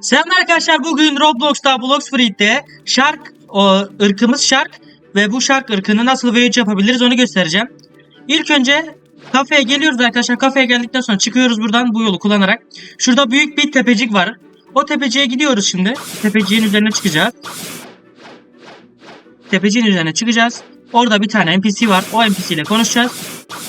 Selam arkadaşlar bugün Roblox'ta Blox Free'de Shark o ırkımız Shark ve bu Shark ırkını nasıl V3 yapabiliriz onu göstereceğim. İlk önce kafeye geliyoruz arkadaşlar. Kafeye geldikten sonra çıkıyoruz buradan bu yolu kullanarak. Şurada büyük bir tepecik var. O tepeciğe gidiyoruz şimdi. Tepeciğin üzerine çıkacağız. Tepeciğin üzerine çıkacağız. Orada bir tane NPC var. O NPC ile konuşacağız.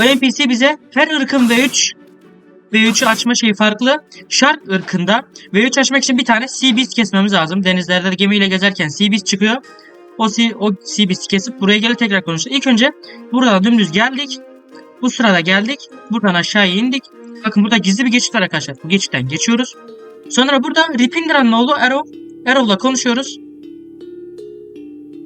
O NPC bize her ırkın V3 V3'ü açma şeyi farklı. Shark ırkında V3 açmak için bir tane Sea Beast kesmemiz lazım. Denizlerde gemiyle gezerken Sea Beast çıkıyor. O Sea, o sea Beast'i kesip buraya gelip tekrar konuşacağız. İlk önce buradan dümdüz geldik. Bu sırada geldik. Buradan aşağıya indik. Bakın burada gizli bir geçit var arkadaşlar. Bu geçitten geçiyoruz. Sonra burada Ripindra'nın oğlu Arrow. Arrow'la konuşuyoruz.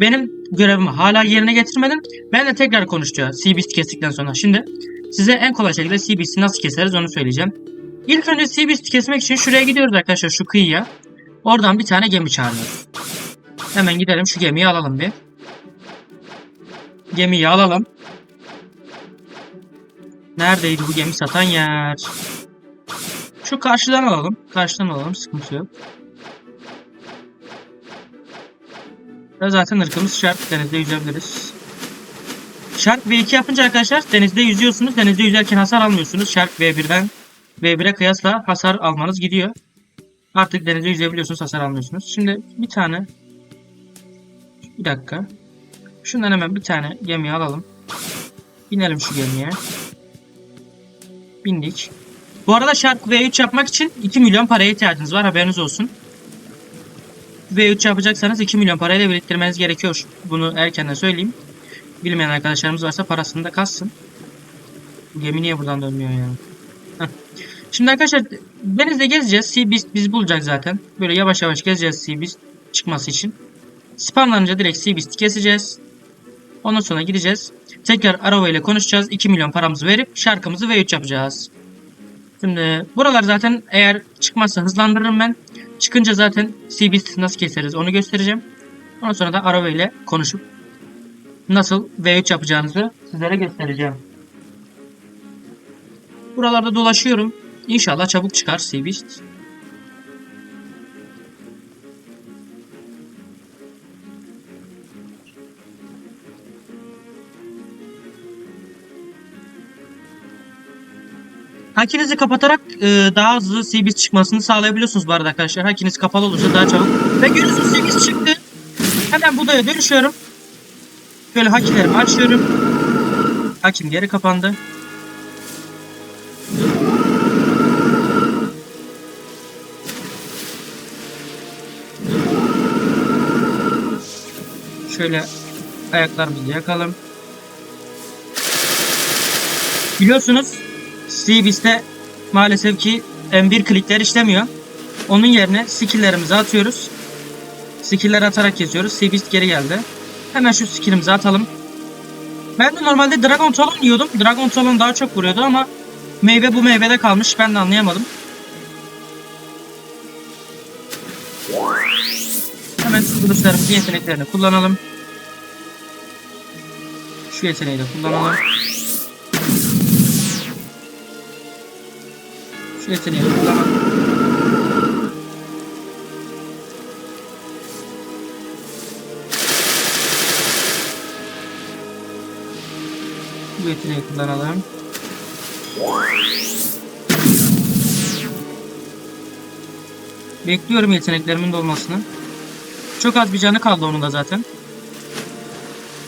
Benim görevimi hala yerine getirmedim. Ben de tekrar konuşacağım Sea Beast kestikten sonra. Şimdi Size en kolay şekilde Sea Beast'i nasıl keseriz onu söyleyeceğim. İlk önce Sea Beast'i kesmek için şuraya gidiyoruz arkadaşlar şu kıyıya. Oradan bir tane gemi çağırıyoruz. Hemen gidelim şu gemiyi alalım bir. Gemiyi alalım. Neredeydi bu gemi satan yer? Şu karşıdan alalım. Karşıdan alalım sıkıntı yok. Zaten ırkımız şart denizde yüzebiliriz. Shark V2 yapınca arkadaşlar denizde yüzüyorsunuz. Denizde yüzerken hasar almıyorsunuz. Shark V1'den V1'e kıyasla hasar almanız gidiyor. Artık denizde yüzebiliyorsunuz hasar almıyorsunuz. Şimdi bir tane bir dakika. Şundan hemen bir tane gemi alalım. Binelim şu gemiye. Bindik. Bu arada Shark V3 yapmak için 2 milyon paraya ihtiyacınız var haberiniz olsun. V3 yapacaksanız 2 milyon parayla biriktirmeniz gerekiyor. Bunu erkenden söyleyeyim. Bilmeyen arkadaşlarımız varsa parasını da kassın. Gemi niye buradan dönmüyor ya? Heh. Şimdi arkadaşlar denizde gezeceğiz. Sea Beast bizi bulacak zaten. Böyle yavaş yavaş gezeceğiz Sea Beast çıkması için. Spamlanınca direkt Sea Beast'i keseceğiz. Ondan sonra gideceğiz. Tekrar Arrow ile konuşacağız. 2 milyon paramızı verip şarkımızı V3 yapacağız. Şimdi buralar zaten eğer çıkmazsa hızlandırırım ben. Çıkınca zaten Sea Beast nasıl keseriz onu göstereceğim. Ondan sonra da Arrow ile konuşup nasıl V3 yapacağınızı sizlere göstereceğim. Buralarda dolaşıyorum. İnşallah çabuk çıkar Seabeast. Hakinizi kapatarak e, daha hızlı Seabeast çıkmasını sağlayabiliyorsunuz bu arada arkadaşlar. Hakiniz kapalı olursa daha çabuk. Ve görüyorsunuz Seabeast çıktı. Hemen budaya dönüşüyorum. Şöyle hakilerimi açıyorum. Hakim geri kapandı. Şöyle ayaklarımızı yakalım. Biliyorsunuz Seabeast'te maalesef ki M1 klikler işlemiyor. Onun yerine skill'lerimizi atıyoruz. Skill'ler atarak kesiyoruz. Seabeast geri geldi. Hemen şu skillimizi atalım. Ben de normalde Dragon Talon diyordum. Dragon Talon daha çok vuruyordu ama meyve bu meyvede kalmış. Ben de anlayamadım. Hemen şu duruşlarımızın yeteneklerini kullanalım. Şu yeteneği de kullanalım. Şu yeteneği de kullanalım. Yeteneği kullanalım. Bekliyorum yeteneklerimin dolmasını. Çok az bir canı kaldı onun da zaten.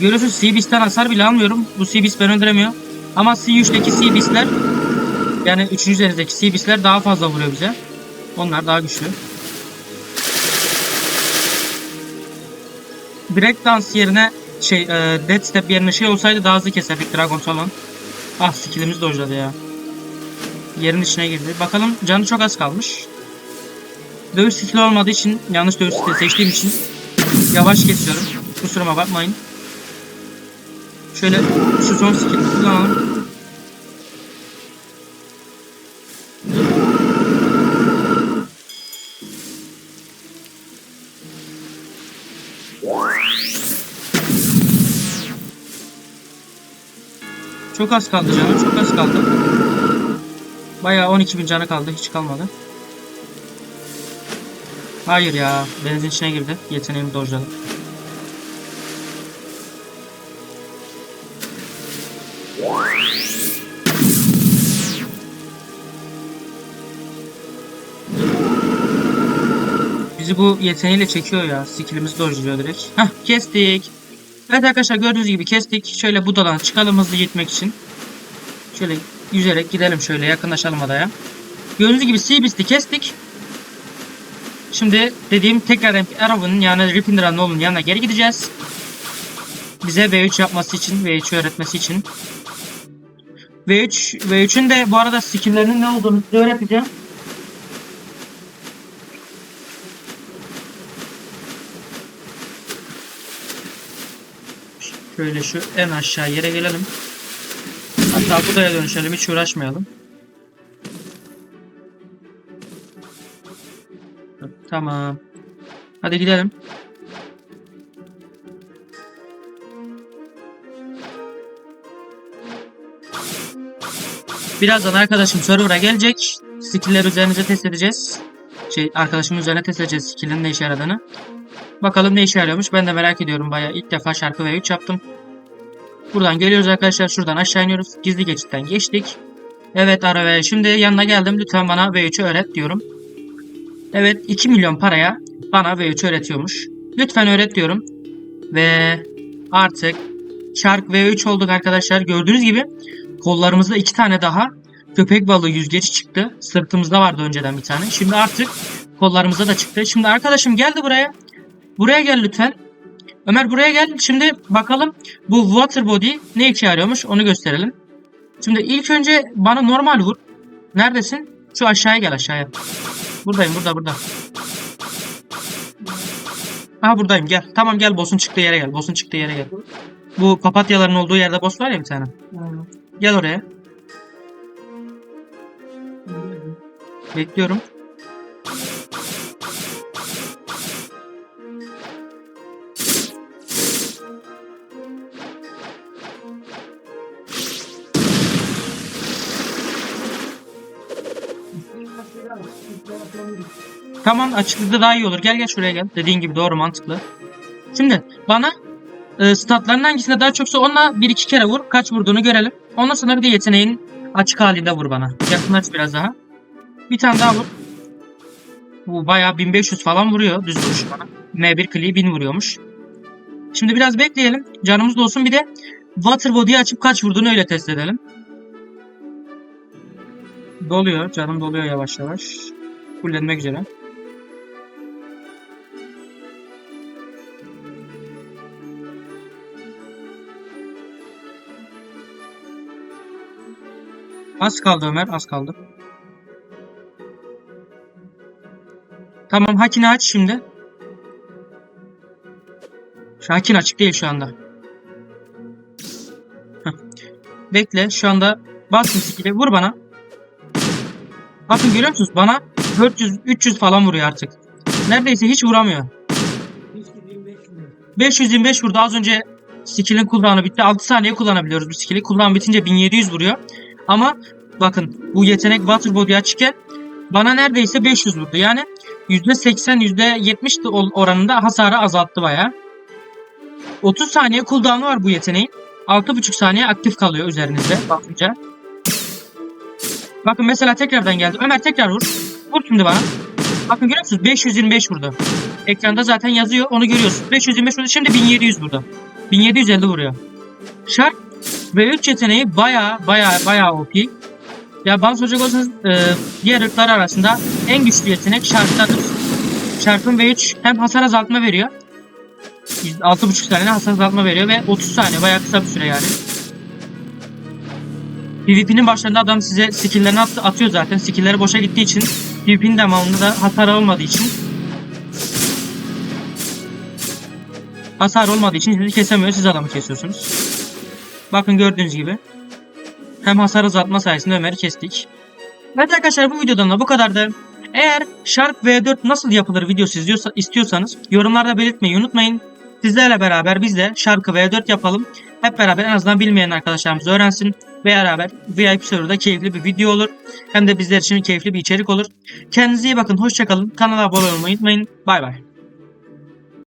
Görüyorsunuz Seabeast'ten hasar bile almıyorum. Bu Seabeast ben öldüremiyor. Ama C3'teki Seabeast'ler yani 3. denizdeki Seabeast'ler daha fazla vuruyor bize. Onlar daha güçlü. Breakdance yerine şey e, Dead Step yerine şey olsaydı daha hızlı keserdik Dragon Talon. Ah skillimiz dojladı ya. Yerin içine girdi. Bakalım canı çok az kalmış. Dövüş skilli olmadığı için yanlış dövüş skilli seçtiğim için yavaş kesiyorum. Kusuruma bakmayın. Şöyle şu son skill'i kullanalım. Çok az kaldı canım. Çok az kaldı. Bayağı 12 bin canı kaldı. Hiç kalmadı. Hayır ya. Benzin içine girdi. Yeteneğimi dojladım. Bizi bu yeteneğiyle çekiyor ya. Skillimizi dojluyor direkt. Hah kestik. Evet arkadaşlar gördüğünüz gibi kestik. Şöyle budadan çıkalım hızlı gitmek için. Şöyle yüzerek gidelim şöyle yakınlaşalım adaya. Gördüğünüz gibi Sea kestik. Şimdi dediğim tekrar Arrow'un yani Ripindra'nın oğlunun yanına geri gideceğiz. Bize V3 yapması için, V3 öğretmesi için. V3, V3'ün de bu arada skill'lerinin ne olduğunu öğreteceğim. Şöyle şu en aşağı yere gelelim. Hatta buraya dönüşelim hiç uğraşmayalım. Tamam. Hadi gidelim. Birazdan arkadaşım server'a gelecek. Skill'ler üzerinize test edeceğiz. Şey arkadaşımın üzerine test edeceğiz skill'in ne işe yaradığını. Bakalım ne işe yarıyormuş. Ben de merak ediyorum bayağı. ilk defa şarkı ve 3 yaptım. Buradan geliyoruz arkadaşlar. Şuradan aşağı iniyoruz. Gizli geçitten geçtik. Evet ara ve şimdi yanına geldim. Lütfen bana V3'ü öğret diyorum. Evet 2 milyon paraya bana V3 öğretiyormuş. Lütfen öğret diyorum. Ve artık Shark V3 olduk arkadaşlar. Gördüğünüz gibi kollarımızda iki tane daha köpek balığı yüzgeci çıktı. Sırtımızda vardı önceden bir tane. Şimdi artık kollarımızda da çıktı. Şimdi arkadaşım geldi buraya. Buraya gel lütfen. Ömer buraya gel. Şimdi bakalım bu water body ne işe yarıyormuş onu gösterelim. Şimdi ilk önce bana normal vur. Neredesin? Şu aşağıya gel aşağıya. Buradayım burada burada. Aha buradayım gel. Tamam gel boss'un çıktığı yere gel. Boss'un çıktığı yere gel. Bu papatyaların olduğu yerde boss var ya bir tane. Gel oraya. Bekliyorum. Tamam açıklıkta daha iyi olur. Gel gel şuraya gel. Dediğin gibi doğru mantıklı. Şimdi bana e, statların hangisinde daha çoksa onunla bir iki kere vur. Kaç vurduğunu görelim. Ondan sonra bir de yeteneğin açık halinde vur bana. Yakınlaş biraz daha. Bir tane daha vur. Bu bayağı 1500 falan vuruyor düz vuruş bana. M1 kliği 1000 vuruyormuş. Şimdi biraz bekleyelim. Canımız dolsun bir de water body'yi açıp kaç vurduğunu öyle test edelim. Doluyor. Canım doluyor yavaş yavaş. Fullenmek üzere. Az kaldı Ömer, az kaldı. Tamam, hakini aç şimdi. Şu açık değil şu anda. Heh. Bekle, şu anda bastım skill'i, vur bana. Bakın görüyor musunuz? Bana 400, 300 falan vuruyor artık. Neredeyse hiç vuramıyor. 525 vurdu. Az önce skill'in cooldown'u bitti. 6 saniye kullanabiliyoruz bu skill'i. Cooldown bitince 1700 vuruyor. Ama bakın bu yetenek water body açıkken bana neredeyse 500 vurdu. Yani %80 %70 oranında hasarı azalttı baya. 30 saniye cooldown'u var bu yeteneğin. 6,5 saniye aktif kalıyor üzerinizde bakınca. Bakın mesela tekrardan geldi. Ömer tekrar vur. Vur şimdi bana. Bakın görüyor musunuz? 525 vurdu. Ekranda zaten yazıyor. Onu görüyorsunuz. 525 vurdu. Şimdi 1700 vurdu. 1750 vuruyor. Shark V3 yeteneği baya baya baya OP. Ya bana soracak olsanız e, diğer ırklar arasında en güçlü yetenek Shark'tadır. Shark'ın V3 hem hasar azaltma veriyor. 6.5 saniye hasar azaltma veriyor ve 30 saniye baya kısa bir süre yani. PvP'nin başlarında adam size skill'lerini at atıyor zaten. Skill'leri boşa gittiği için PvP'nin devamında da hasar olmadığı için hasar olmadığı için sizi kesemiyor. Siz adamı kesiyorsunuz. Bakın gördüğünüz gibi. Hem hasar azaltma sayesinde Ömer'i kestik. Evet arkadaşlar bu videodan da bu kadardı. Eğer Shark V4 nasıl yapılır videosu izliyorsa, istiyorsanız yorumlarda belirtmeyi unutmayın. Sizlerle beraber biz de şarkı V4 yapalım. Hep beraber en azından bilmeyen arkadaşlarımız öğrensin. Ve beraber VIP serverda keyifli bir video olur. Hem de bizler için keyifli bir içerik olur. Kendinize iyi bakın. Hoşçakalın. Kanala abone olmayı unutmayın. Bay bay.